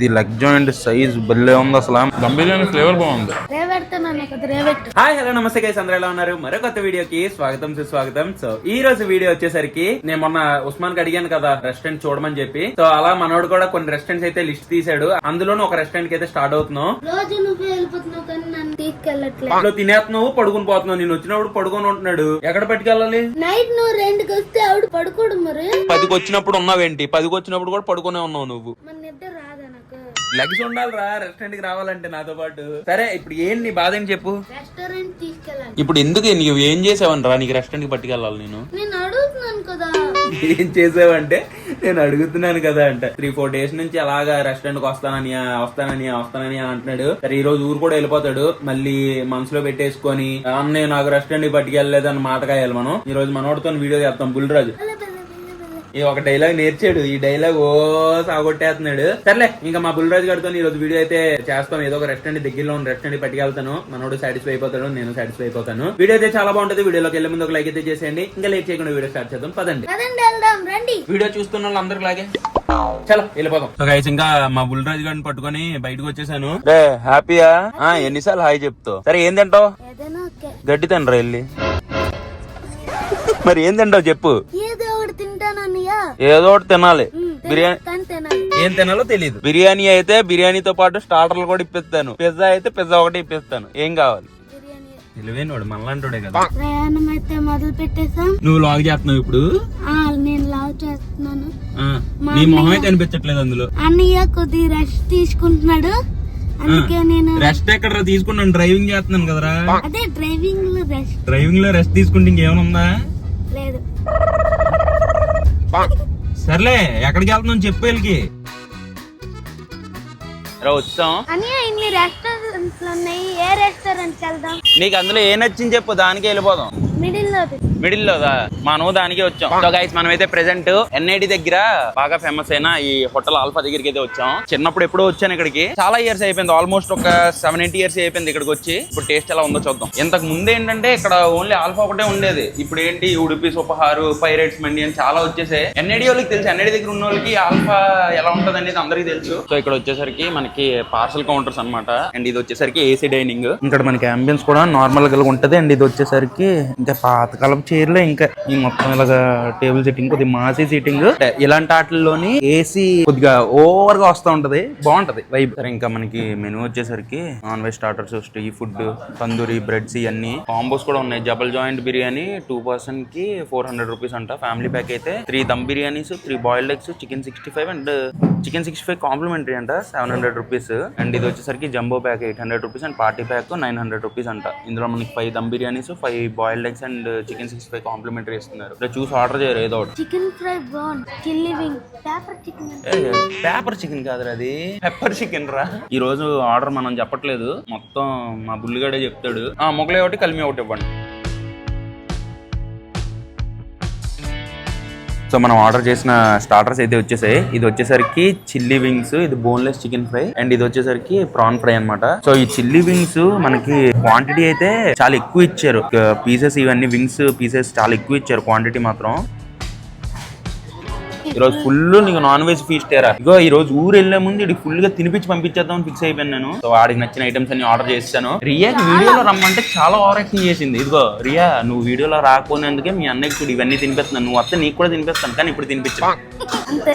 ఇది leg joint size భలే ఉంది అసలు. దమ్ బిర్యానీ ఫ్లేవర్ బాగుంది. హాయ్ హలో నమస్తే గైస్ అందరూ ఎలా ఉన్నారు? మరో కొత్త వీడియోకి స్వాగతం సుస్వాగతం. సో ఈ రోజు వీడియో వచ్చేసరికి నేను మొన్న ఉస్మాన్కి అడిగాను కదా రెస్టారెంట్ చూడమని చెప్పి. సో అలా మనోడు కూడా కొన్ని రెస్టారెంట్స్ అయితే లిస్ట్ తీసాడు అందులోనూ ఒక రెస్టారెంట్కి అయితే స్టార్ట్ అవుతున్నావు రోజు నువ్వు వెళ్ళిపోతున్నావు కానీ నన్ను తీసుకెళ్ళట్లే ఇంట్లో తినేస్తున్నావు పడుకుని పోతున్నావు. నేను వచ్చినప్పుడు పడుకొని ఉంటున్నాడు. ఎక్కడ పట్టుకెళ్ళాలి? నైట్ నువ్వు రెండుకి వస్తే ఆవిడ పడుకోడు మరి. పదికి వచ్చినప్పుడు ఉన్నావేంటి? పదికి వచ్చినప్పుడు కూడా పడుకునే ఉన్నావు నువ్వు. మన నిద్ర లెగ్స్ ఉండాలిరా రెస్టారెంట్కి రావాలంటే నాతో పాటు. సరే ఇప్పుడు ఏంటి నీ బాధ ఏంటి చెప్పు? రెస్టారెంట్ తీసుకెళ్ళాలి. ఇప్పుడు ఎందుకు నీకు ఏం చేసావని రా నీకు రెస్టారెంట్కి పట్టుకెళ్ళాలి నేను. నేను అడుగుతున్నాను కదా. ఏం చేసావంటే నేను అడుగుతున్నాను కదా అంట. త్రీ ఫోర్ డేస్ నుంచి అలాగా రెస్టారెంట్కి వస్తానని వస్తానని వస్తానని అంటున్నాడు. సరే ఈ రోజు ఊరు కూడా వెళ్ళిపోతాడు. మళ్ళీ మనసులో పెట్టేసుకొని అన్నయ్య నాకు రెస్టారెంట్కి పట్టుకెళ్ళలేదు అని మాటకాయాలి మనం. ఈ రోజు మనోడితో వీడియో చేస్తాం బుల్రాజు బల్ల, బల్ల, బల్ల, బల్ల. ఈ ఒక డైలాగ్ నేర్చాడు. ఈ డైలాగ్ ఓ సాగొట్టేస్తున్నాడు. సర్లే ఇంకా మా బుల్రాజు గారితో ఈ రోజు వీడియో అయితే చేస్తాం. ఏదో ఒక రెస్టారెంట్ దగ్గరలో ఉన్న రెస్టారెంట్ పట్టుకెళ్తాను మనోడు సాటిస్ఫై అయిపోతాడు నేను సాటిస్ఫై అయిపోతాను. వీడియో అయితే చాలా బాగుంటుంది. వీడియోలోకి వెళ్ళే ముందు ఒక లైక్ అయితే చేసేయండి. ఇంకా లేట్ చేయకుండా వీడియో స్టార్ట్ చేద్దాం. పదండి. వీడియో చూస్తున్న వాళ్ళందరూ లాగే. చలో వెళ్ళిపోదాం. గైస్ ఇంకా మా బుల్రాజు గారిని పట్టుకొని బయటకు వచ్చేసాను. హ్యాపీయా? ఎన్నిసార్లు హాయ్ చెప్తావు. సరే ఏం తింటావు? ఏదైనా ఓకే గడ్డి తినరా వెళ్ళి? మరి ఏం తింటావు చెప్పు. ఏదో ఒకటి తినాలి. బిర్యానీ ఏం తినాలో తెలియదు బిర్యానీ అయితే బిర్యానీతో పాటు స్టార్టర్లు కూడా ఇప్పిస్తాను. పిజ్జా అయితే పిజ్జా ఒకటి ఇప్పిస్తాను. ఏం కావాలి? బిర్యానీ. తెలివైనవాడు మనలాంటోడే కదా. ప్రయాణం అయితే మొదలు పెట్టేసాం నువ్వు లాగ్ చేస్తున్నావు ఇప్పుడు? ఆ, నేను చేస్తున్నాను. నీ మొహమే కనిపించట్లేదు అందులో. అన్నయ్య కొద్ది రెస్ట్ తీసుకుంటున్నాడు. అందుకే నేను రెస్ట్ ఎక్కడ తీసుకున్నాను? డ్రైవింగ్ చేస్తున్నాను కదరా. అదే డ్రైవింగ్లో రెస్ట్ డ్రైవింగ్లో రెస్ట్ తీసుకుంటే ఇంకేమైనా ఉందా? సర్లే ఎక్కడికి వెళ్తున్నావు చెప్పు వీళ్ళకి. వచ్చాం. ఇన్ని రెస్టారెంట్లు ఉన్నాయి. ఏ రెస్టారెంట్ వెళ్దాం? నీకు అందులో ఏ నచ్చింది చెప్పు దానికి వెళ్ళిపోదాం. మిడిల్ మిడిల్లో మనం దానికి వచ్చాం. సో గైస్ మనం అయితే ప్రెసెంట్ ఎన్ఐడి దగ్గర బాగా ఫేమస్ అయిన ఈ హోటల్ ఆల్ఫా దగ్గరికి అయితే వచ్చాం. చిన్నప్పుడు ఎప్పుడో వచ్చాను ఇక్కడికి. చాలా ఇయర్స్ అయిపోయింది. ఆల్మోస్ట్ ఒక సెవెన్ ఎయిట్ ఇయర్స్ అయిపోయింది ఇక్కడికి వచ్చి. ఇప్పుడు టేస్ట్ ఎలా ఉందో చూద్దాం. ఇంతకు ముందు ఏంటంటే ఇక్కడ ఓన్లీ ఆల్ఫా ఒకటే ఉండేది. ఇప్పుడు ఏంటి? ఉడిపి సూపహారు పైరేట్స్ మండి అని చాలా వచ్చేసాయి. ఎన్ఐడి వాళ్ళకి తెలుసు. ఎన్ఐడి దగ్గర ఉన్న వాళ్ళకి ఆల్ఫా ఎలా ఉంటది అనేది అందరికీ తెలుసు. సో ఇక్కడ వచ్చేసరికి మనకి పార్సల్ కౌంటర్స్ అన్నమాట. అండ్ ఇది వచ్చేసరికి ఏసీ డైనింగ్ ఇక్కడ మనకి అంబియన్స్ కూడా నార్మల్గా ఉంటది. అండ్ ఇది వచ్చేసరికి ఇంకా పాతకాలపు చైర్లే ఇంకా ఈ మొత్తం ఇలాగా టేబుల్ సెట్టింగ్ కొద్దిగా మాసీ సీటింగ్. ఇలాంటి ఆటల్లోని ఏసీ కొద్దిగా ఓవర్గా వస్తూ ఉంటది బాగుంటది వైబ్ సరే ఇంకా మనకి మెనూ వచ్చేసరికి non veg starters street food tandoori breads ఇవన్నీ. కాంబోస్ కూడా ఉన్నాయి. జబల్ జాయింట్ బిర్యానీ టూ పర్సన్కి ఫోర్ హండ్రెడ్ రూపీస్ అంట. ఫ్యామిలీ ప్యాక్ అయితే three dum biryanis three boiled eggs chicken sixty five and chicken sixty five complimentary అంట సెవెన్ హండ్రెడ్ రూపీస్. అండ్ ఇది వచ్చేసరికి jumbo pack eight hundred rupees and party pack nine hundred rupees అంట. ఇందులో మనకి five dum biryanis five boiled eggs and chicken sixty five complimentary ఇస్తున్నారు. ఇలా చూసి order చేయరు ఏదో ఒకటి. చికెన్ ఫ్రై బాగుంది chilli wing paper chicken paper chicken కాదురా అది. పెప్పర్ చికెన్ రా. ఈ రోజు ఆర్డర్ మనం చెప్పట్లేదు. మొత్తం మా బుల్లిగాడే చెప్తాడు. ఆ మొగలే ఒకటి కలిమి ఒకటి ఇవ్వండి. సో మనం ఆర్డర్ చేసిన స్టార్టర్స్ అయితే వచ్చేసాయి. ఇది వచ్చేసరికి చిల్లీ వింగ్స్ ఇది బోన్లెస్ చికెన్ ఫ్రై అండ్ ఇది వచ్చేసరికి ప్రాన్ ఫ్రై అన్నమాట. సో ఈ చిల్లీ వింగ్స్ మనకి క్వాంటిటీ అయితే చాలా ఎక్కువ ఇచ్చారు. పీసెస్ ఇవన్నీ వింగ్స్ పీసెస్ చాలా ఎక్కువ ఇచ్చారు క్వాంటిటీ మాత్రం. ఈ రోజు ఫుల్ నీకు నాన్ వెజ్ ఫీస్ట్ ఏరా ఇగో ఈ రోజు ఊరు వెళ్ళే ముందు ఇడికి ఫుల్గా తినిపించి పంపించేద్దాం ఫిక్స్ అయిపోయాను నేను. సో వాడికి నచ్చిన ఐటమ్స్ అన్ని ఆర్డర్ చేస్తాను రియాకి వీడియోలో రమ్మంటే చాలా ఓవర్ యాక్టింగ్ చేసింది. ఇదిగో రియా నువ్వు వీడియోలో రాకపోయినందుకే మీ అన్నయ్యకి చూడు ఇవన్నీ తినిపిస్తున్నాను. నువ్వు వస్తే నీకు కూడా తినిపిస్తాను కానీ ఇప్పుడు తినిపించు.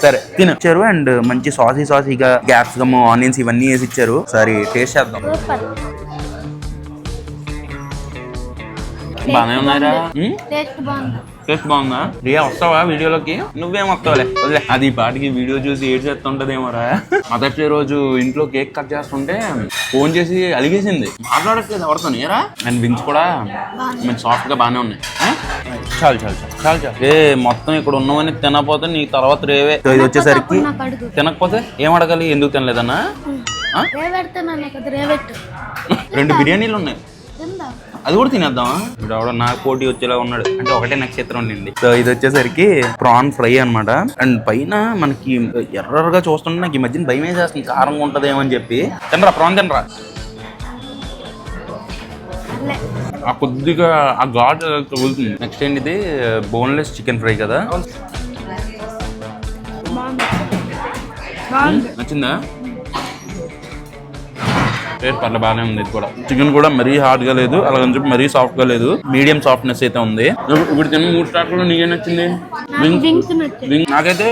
సరే తినొచ్చారు అండ్ మంచి సాసీ సాసీగా గ్యాప్స్ గమ్ ఆనియన్స్ ఇవన్నీ వేసి ఇచ్చారు. సరే టేస్ట్ చేద్దాం బాగానే ఉన్నారా? టేస్ట్ బాగుంది రియా వస్తావా వీడియోలోకి? నువ్వేం వస్తావులే వదిలే. అది పాటికి వీడియో చూసి ఏడ్ చేస్తుంటదేమోరా. డే రోజు ఇంట్లో కేక్ కట్ చేస్తుంటే ఫోన్ చేసి అలిగేసింది. మాట్లాడట్లేదు ఎవరితో ఏరా అండ్ వింగ్స్ కూడా మంచి సాఫ్ట్గా బాగానే ఉన్నాయి? చాలు చాలు చాలు. చాలు చాలు. ఏ మొత్తం ఇక్కడ ఉన్నవని తినకపోతే నీ తర్వాత రేవే. ఇది వచ్చేసరికి తినకపోతే ఏం అడగాలి? ఎందుకు తినలేదన్నా? రెండు బిర్యానీలు ఉన్నాయి. అది కూడా తినేద్దాం ఇప్పుడు నాకు పోటీ వచ్చేలా ఉన్నాడు. అంటే ఒకటే నక్షత్రం ఉండింది. సో ఇది వచ్చేసరికి ప్రాన్ ఫ్రై అన్నమాట. అండ్ పైన మనకి ఎర్రగా చూస్తుంటే నాకు ఈ మధ్యన భయం వేసేస్తుంది. కారంగా ఉంటదేమో అని చెప్పి. తినరా ప్రాన్ తినరా? ఆ కొద్దిగా ఆ ఘాట్ తగులుతుంది. నెక్స్ట్ ఏంటి ఇది బోన్లెస్ చికెన్ ఫ్రై కదా. నచ్చిందా? టేస్ట్ పర్లేదు బాగానే ఉంది ఇది కూడా. చికెన్ కూడా మరీ హార్డ్గా లేదు అలాగని చెప్పి మరీ సాఫ్ట్గా లేదు. మీడియం సాఫ్ట్నెస్ అయితే ఉంది. ఇప్పుడు- తిన్న మూడు స్టార్ట్లో నీకేం నచ్చింది? వింగ్ వింగ్స్ నచ్చింది. వింగ్ నాకైతే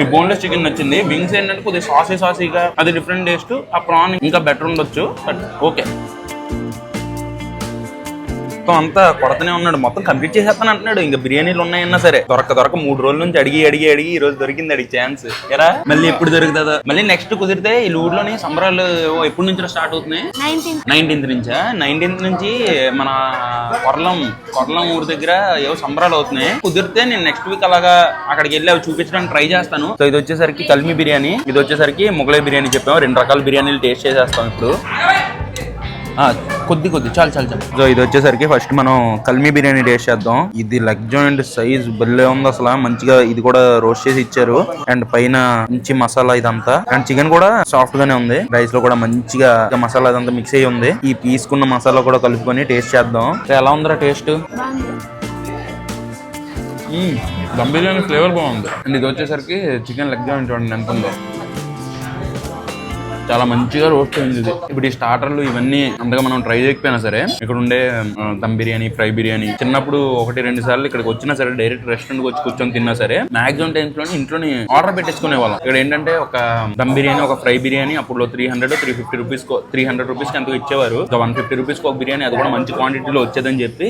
ఈ బోన్లెస్ చికెన్ నచ్చింది. వింగ్స్ ఏంటంటే కొద్దిగా సాసీ సాసీగా అది డిఫరెంట్ టేస్ట్ ఆ ప్రాన్ ఇంకా బెటర్ ఉండొచ్చు బట్ ఓకే మొత్తం అంతా కొడతనే ఉన్నాడు. మొత్తం కంప్లీట్ చేసేస్తాను అంటున్నాడు. ఇంకా బిర్యానీలు ఉన్నాయన్నా సరే. దొరక దొరక మూడు రోజుల నుంచి అడిగి అడిగి అడిగి ఈ రోజు దొరికింది అడిగి ఛాన్స్ ఎరా? మళ్ళీ ఎప్పుడు దొరుకుతుందా? మళ్ళీ నెక్స్ట్ కుదిరితే ఈ ఊర్లోని సంబరాలు ఏవో ఎప్పటి నుంచి స్టార్ట్ అవుతున్నాయి? నైన్టీన్ నైన్టీన్త్ నుంచా? నైన్టీన్త్ నుంచి మన కొరలం కొరలం ఊరి దగ్గర ఏవో సంబరాలు అవుతున్నాయి. కుదిరితే నేను నెక్స్ట్ వీక్ అలాగా అక్కడికి వెళ్ళి అవి చూపించడానికి ట్రై చేస్తాను. సో ఇది వచ్చేసరికి కల్మి బిర్యానీ. ఇది వచ్చేసరికి మొగలై బిర్యానీ చెప్పాము. రెండు రకాల బిర్యానీలు టేస్ట్ చేసేస్తాం ఇప్పుడు. కొద్ది కొద్ది చాలు చాలు చాలు. సో ఇది వచ్చేసరికి ఫస్ట్ మనం కల్మీ బిర్యానీ టేస్ట్ చేద్దాం. ఇది లెగ్ జాయింట్ సైజ్ భలే ఉంది అసలు. మంచిగా ఇది కూడా రోస్ట్ చేసి ఇచ్చారు. అండ్ పైన మంచి మసాలా ఇదంతా. అండ్ చికెన్ కూడా సాఫ్ట్ గానే ఉంది. రైస్లో కూడా మంచిగా మసాలా ఇదంతా మిక్స్ అయ్యి ఉంది. ఈ పీసుకున్న మసాలా కూడా కలుపుకొని టేస్ట్ చేద్దాం. సో ఎలా ఉందిరా టేస్ట్ దమ్ బిర్యానీ ఫ్లేవర్ బాగుంది. అండ్ ఇది వచ్చేసరికి చికెన్ లెగ్ జాయింట్ చూడండి ఎంత ఉందో. చాలా మంచిగా రోస్ట్ అయింది ఇది. ఇప్పుడు ఈ స్టార్టర్లు ఇవన్నీ అంతగా మనం ట్రై చేయకపోయినా సరే ఇక్కడ ఉండే దమ్ బిర్యానీ ఫ్రై బిర్యానీ చిన్నప్పుడు ఒకటి రెండు సార్లు ఇక్కడికి వచ్చినా సరే డైరెక్ట్ రెస్టారెంట్ వచ్చి కూర్చొని తిన్నా సరే మాక్సిమం టైమ్స్లోని ఇంట్లోనే ఆర్డర్ పెట్టేసుకునే వాళ్ళం ఇక్కడ ఏంటంటే ఒక దమ్ బిర్యానీ ఒక ఫ్రై బిర్యానీ అప్పుడు three hundred three fifty rupees three hundred rupees ఎంతో ఇచ్చేవారు. వన్ ఫిఫ్టీ రూపీస్ ఒక బిర్యానీ అది కూడా మంచి క్వాంటిటీలో వచ్చేదని చెప్పి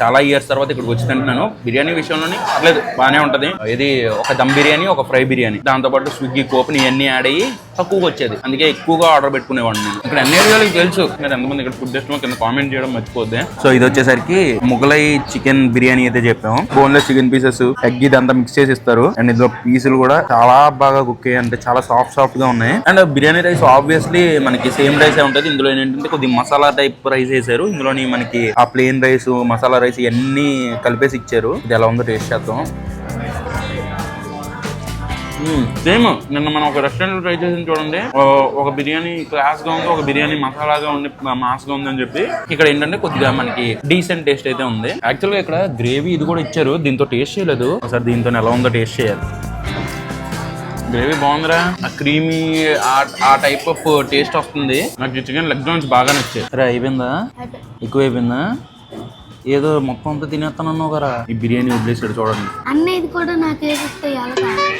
చాలా ఇయర్స్ తర్వాత ఇక్కడికి వచ్చి తింటున్నాను. బిర్యానీ విషయంలోని పర్లేదు బాగానే ఉంటది. ఇది ఒక దమ్ బిర్యానీ ఒక ఫ్రై బిర్యానీ. దాంతో పాటు స్విగ్గీ కోపన్ ఇవన్నీ యాడ్ అయ్యి తక్కువగా వచ్చేది అందుకే ఎక్కువగా ఆర్డర్ పెట్టుకునేవాడిని నేను. ఇక్కడ అన్ని ఏరియాలకు తెలుసు. మీరు ఎంతమంది ఇక్కడ ఫుడ్ ఇష్టమో కింద కామెంట్ చేయడం మర్చిపోద్ది సో ఇది వచ్చేసరికి ముగలై చికెన్ బిర్యానీ అయితే చెప్పాము. బోన్లెస్ చికెన్ పీసెస్ ఎగ్ ఇదంతా మిక్స్ చేసి ఇస్తారు. అండ్ ఇందులో పీసులు కూడా చాలా బాగా కుక్ అయ్యాయి. అంటే చాలా సాఫ్ట్ సాఫ్ట్గా ఉన్నాయి. అండ్ బిర్యానీ రైస్ ఆబ్వియస్లీ మనకి సేమ్ రైస్ ఉంటుంది. ఇందులో ఏంటంటే కొద్ది మసాలా టైప్ రైస్ వేసారు. ఇందులోని మనకి ఆ ప్లేన్ రైస్ మసాలా రైస్ ఇవన్నీ కలిపేసి ఇచ్చారు. ఇది ఎలా ఉందో టేస్ట్ చేద్దాం. సేమ్. నిన్న మనం ఒక రెస్టారెంట్ ట్రై చేసి చూడండి. ఒక బిర్యానీ క్లాస్గా ఉంది ఒక బిర్యానీ మసాలాగా ఉండి మాస్గా ఉంది అని చెప్పి. ఇక్కడ ఏంటంటే కొద్దిగా మనకి డీసెంట్ టేస్ట్ అయితే ఉంది. యాక్చువల్గా ఇక్కడ గ్రేవీ ఇది కూడా ఇచ్చారు. దీంతో టేస్ట్ చేయలేదు. ఒకసారి దీంతో ఎలా ఉందో టేస్ట్ చేయాలి. గ్రేవీ బాగుందిరా. ఆ క్రీమీ ఆ టైప్ ఆఫ్ టేస్ట్ వస్తుంది. నాకు చికెన్ లెగ్ జాయింట్స్ బాగా నచ్చాయి. సరే అయిపోయిందా? అయిపోయి- ఎక్కువ అయిపోయిందా ఏదో మొత్తం అంతా తినేస్తానన్నావు కదా. ఈ బిర్యానీ వదిలేసాడు చూడండి. అన్న ఇది కూడా నాకు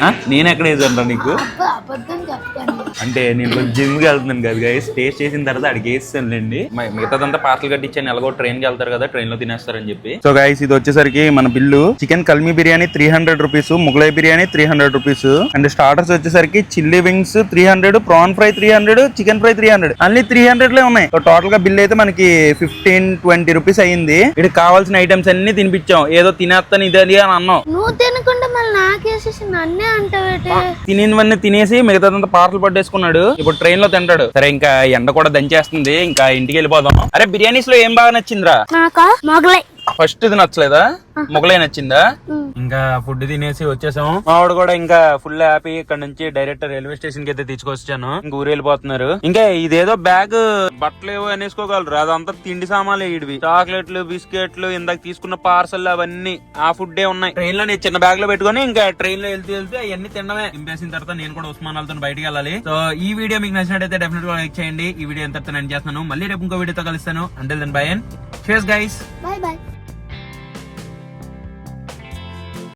ఆ? నేను ఎక్కడ వేసాను నీకు? అబద్ధం చెప్తాను. అంటే నేను జిమ్కి వెళ్తున్నాను కదా గైస్ టేస్ట్ చేసిన తర్వాత అడిగి వేస్తానులేండి. మిగతాదంతా పార్సల్ కట్టించాను ఎలాగో ట్రైన్కి వెళ్తారు కదా ట్రైన్లో తినేస్తారని చెప్పి. సో గైస్ ఇది వచ్చేసరికి మన bill. Chicken kalmi biryani three hundred rupees Mughlai biryani three hundred rupees and starters వచ్చేసరికి chilli wings three hundred prawn fry three hundred chicken fry three hundred అన్ని త్రీ హండ్రెడ్ లే ఉన్నాయి. టోటల్గా బిల్ అయితే మనకి ఫిఫ్టీన్ ట్వంటీ రూపీస్ అయ్యింది. ఇక్కడ కావాల్సిన ఐటమ్స్ అన్ని తినిపించాం. ఏదో తినేస్తాను ఇది అని అన్నాం. నాకేసేసి నన్నే అంటావేటి. తినేవన్నీ తినేసి మిగతాదంతా పార్సల్ పట్టేసుకున్నాడు. ఇప్పుడు ట్రైన్లో తింటాడు. సరే ఇంకా ఎండ కూడా దంచేస్తుంది. ఇంకా ఇంటికి వెళ్ళిపోదాం. అరే బిర్యానీస్లో ఏం బాగా నచ్చిందిరా? నాకా? మొగలై. ఫస్ట్ ఇది నచ్చలేదా? మొగలే నచ్చిందా. ఇంకా ఫుడ్ తినేసి వచ్చేసాం మావాడు కూడా ఇంకా ఫుల్ హ్యాపీ ఇక్కడ నుంచి డైరెక్ట్ రైల్వే స్టేషన్కి అయితే తీసుకొచ్చాను. ఇంకా ఊరు వెళ్ళిపోతున్నారు. ఇంకా ఇదేదో బ్యాగ్ బట్టలు ఏవో అనేసుకోగలరు. అదంతా తిండి సామాన్లు ఇడివి. చాక్లెట్లు బిస్కెట్లు ఇందాక తీసుకున్న పార్సల్ అవన్నీ ఆ ఫుడ్ ఉన్నాయి. ట్రైన్లో నేను చిన్న బ్యాగ్లో పెట్టుకొని ఇంకా ట్రైన్లో వెళ్తూ వెళ్తూ అవన్నీ తినడమే. దింపేసిన తర్వాత నేను కూడా ఉస్మానాలతో బయటికి వెళ్ళాలి. సో ఈ వీడియో మీకు నచ్చినట్టయితే డెఫినెట్గా లైక్ చేయండి. ఈ వీడియో ఎంత నేను చేస్తున్నాను. మళ్ళీ రేపు ఇంకో వీడియోతో కలుస్తాను. అంటే దెన్ బై అండ్ చేస్ గైస్ బాయ్ బాయ్